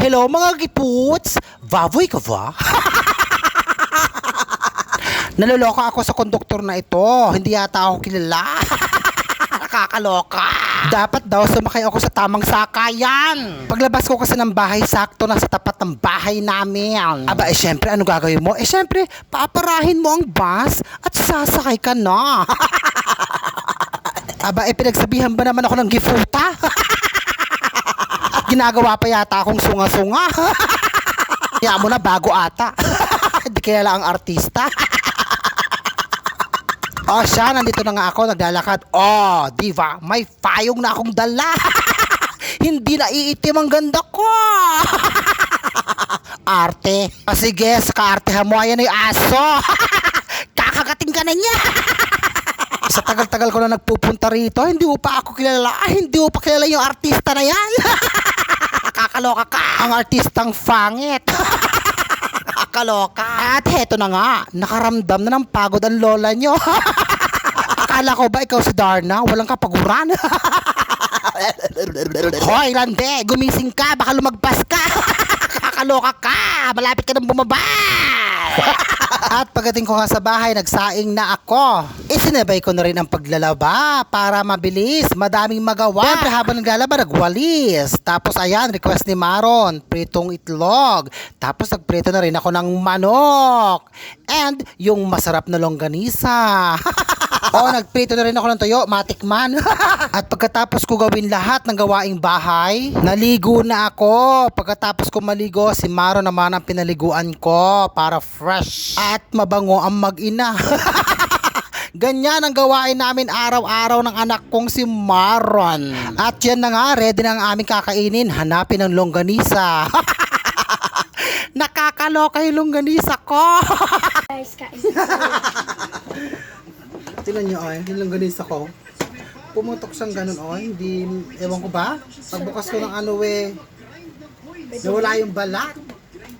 Hello mga giputs! Baboy ka ba? Naloloka ako sa konduktor na ito. Hindi yata ako kilala. Nakakaloka. Dapat daw sumakay ako sa tamang sakayan. Paglabas ko kasi ng bahay, sakto na sa tapat ng bahay namin. Aba, eh syempre, ano gagawin mo? Eh syempre, paparahin mo ang bus at sasakay ka na. Aba, eh pinagsabihan ba naman ako ng gifuta? Ginagawa pa yata akong sunga-sunga. Kaya mo na bago ata. Hindi kaya lang ang artista. oh, siya, nandito na nga ako, naglalakad. Oh, diva, may payong na akong dala. Hindi na iitim ang ganda ko. Arte. O sige, sa kaartehan mo, ayan ay aso. Kakagating ka na niya. Sa tagal-tagal ko na nagpupunta rito, hindi mo pa ako kilala. Ah, hindi mo pa kilala yung artista na yan. Kakaloka ka. Ang artistang fangit. Kakaloka. At heto na nga, nakaramdam na ng pagod ang lola nyo. Akala ko ba ikaw si Darna? Walang kapaguran. Hoy, Lande, gumising ka, baka lumagpas ka. Kakaloka ka, malapit ka nang bumaba. At pagdating ko nga sa bahay, nagsaing na ako. Isinabay ko na rin ang paglalaba para mabilis, madaming magawa. Siyempre habang naglalaba, nagwalis. Tapos ayan, request ni Maron, pritong itlog. Tapos nagprito na rin ako ng manok. And yung masarap na longganisa. Oo, nagprito na rin ako ng toyo, matikman. At pagkatapos ko gawin lahat ng gawaing bahay, naligo na ako. Pagkatapos ko maligo, si Maro naman ang pinaliguan ko para fresh at mabango ang mag-ina. Ganyan ang gawain namin araw-araw ng anak kong si Maron. At yan na nga, ready na ang aming kakainin. Hanapin ang longganisa. Nakakaloka yung longganisa ko. Guys, kain. Tingnan nyo, oh, yung longganisa ko. Pumutok siyang ganun, oh. Hindi, ewan ko ba? Pagbukas ko ng ano, eh, nawala yung balat.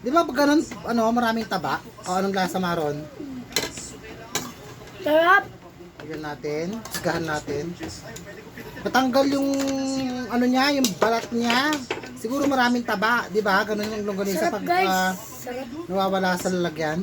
Di ba pag ganun, ano, maraming taba? O anong lasa maron? Sarap. Tignan natin, sigahan natin. Matanggal yung, ano niya, yung balat niya. Siguro maraming taba, di ba? Ganun yung longganisa Sarap, pag guys. Sarap. nawawala sa lalagyan.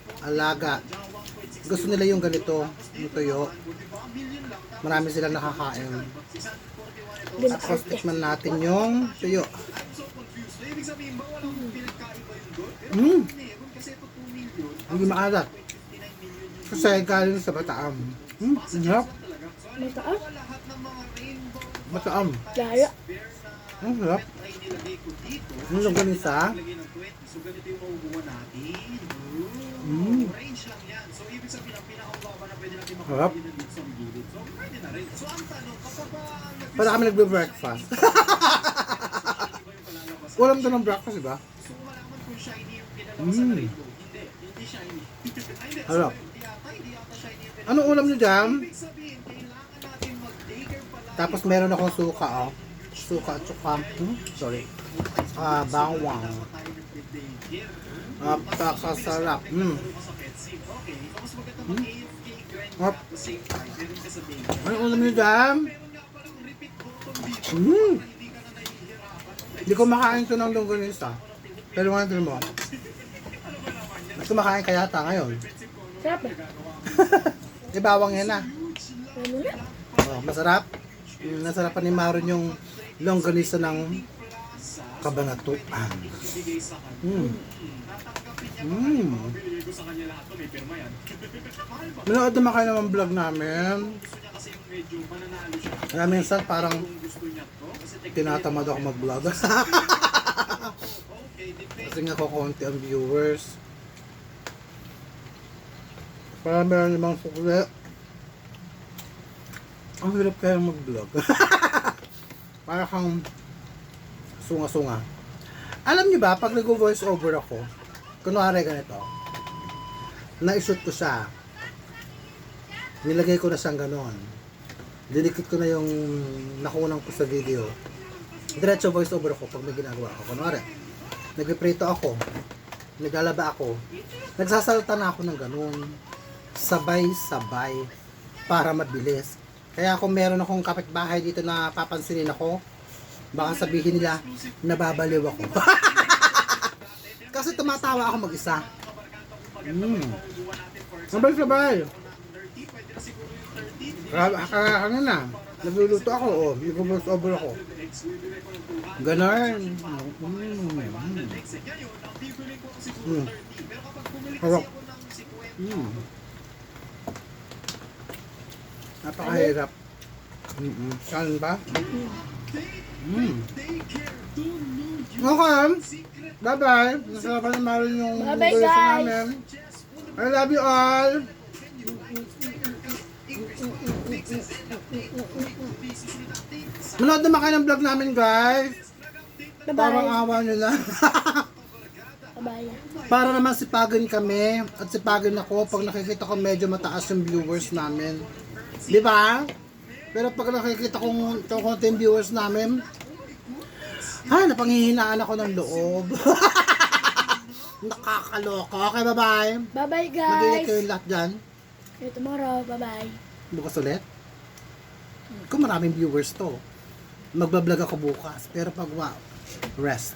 alaga. Gusto nila yung ganito, yung tuyo. Marami silang nakakain. Tapos tikman natin yung tuyo. Mm. Hindi maalat. Kasi galing sa bataam. Mm, sarap. Mataas. Bataam. Laya. Ang sarap. Yung longganisa. Mm. Sarap. Para kami nagbe-breakfast. Ulam to ng breakfast, di ba? Mm. Sarap. Anong ulam nyo dyan? Tapos meron akong suka, oh. Suka saka, hmm? sorry. Ah, bawang. Napakasarap. Mm. Mm. Hop. Anong ulam nyo dyan? Mm. Hindi ko makain to ng longganisa. Pero nga mo. Mas kumakain kaya yata ngayon. Sarap na. Di bawang yan ah. Ano? Oh, masarap. Mm, nasarapan ni Maron yung longganisa ng kabanatuan. Mm. Mm. Manood naman kayo naman vlog namin. Kaya minsan parang tinatamad ako mag-vlog. Kasi nga ko konti ang viewers. Para meron namang sukli. Ang hirap kaya mag-vlog. Para kang sunga-sunga. Alam niyo ba, pag nag-voice over ako, kunwari ganito, na-shoot ko siya, nilagay ko na siyang ganon, dinikit ko na yung nakunang ko sa video, diretso voice over ako pag may ginagawa ako. Kunwari, nagpiprito ako, naglalaba ako, nagsasalta na ako ng ganon, sabay-sabay, para mabilis. Kaya kung meron akong kapitbahay dito na papansinin ako, baka sabihin nila, nababaliw ako. Kasi tumatawa ako mag-isa. Mm. Sabay-sabay. Kaya ano na, nagluluto ako, oh, nag-voice over ako. Ganon. Mm. Mm. Harap. Mm. Napakahirap. Mm-mm. Saan ba? Mm. Okay. Bye-bye. Nasarapan na maroon yung Bye-bye, guys. namin. I love you all. Manood naman kayo ng vlog namin, guys. Parang awa nyo lang. Bye-bye. Para naman sipagin kami at sipagin ako pag nakikita ko medyo mataas yung viewers namin. Di ba? Pero pag nakikita kong ito konti yung viewers namin, ay, napanghihinaan ako ng loob. Nakakaloka. Okay, bye-bye. Bye-bye, Mag-ingat guys. kayo lahat dyan. See you tomorrow. Bye-bye. Bukas ulit. Kung maraming viewers to, magbablog ako bukas. Pero pag wow, rest.